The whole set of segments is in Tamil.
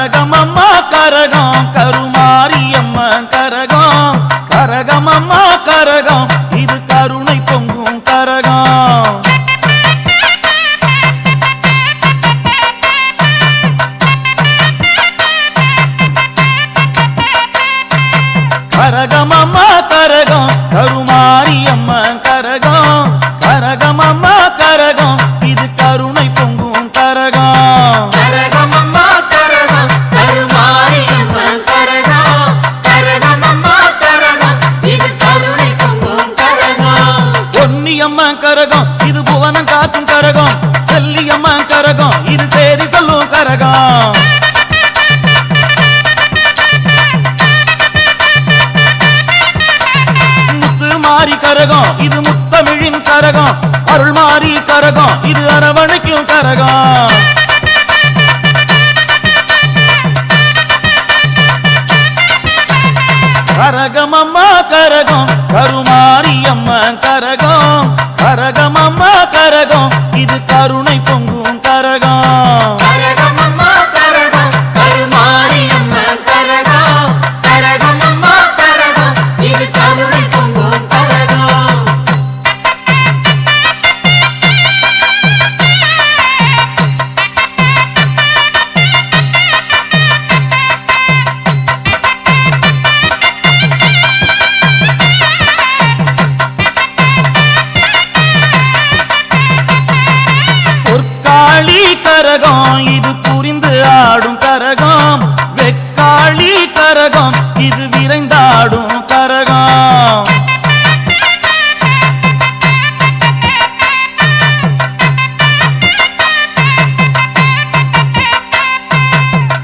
கரகம் அம்மா கரகம் கருமாரி அம்மா கரகம். கரகம் அம்மா கரகம் இது கருணை பொங்கும் கரகம். கரகம் அம்மா கரகம் கருமாரி அம்மா கரகம். கரகம் அம்மா கரகம் இது கருணை பொங்கும் கரகம். பொன்னியம்மா கரகம் இது புவனம் காக்கும் கரகம் செல்லியம்மா கரகம் இது சேரி சொல்லும் கரகம். மாறி கரகம் இது முத்தமிழின் கரகம் அருள் மாறி கரகம் இது அரவணைக்கும் கரகம். கரகம் அம்மா கரகம். கருமாரி கரகம். கரகம் அம்மா கரகம். இது கருணை பொங்கு கரகம் இது விரைந்தாடும் கரகம்.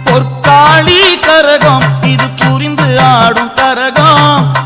பொற்காளி கரகம் இது புரிந்து ஆடும் கரகம்.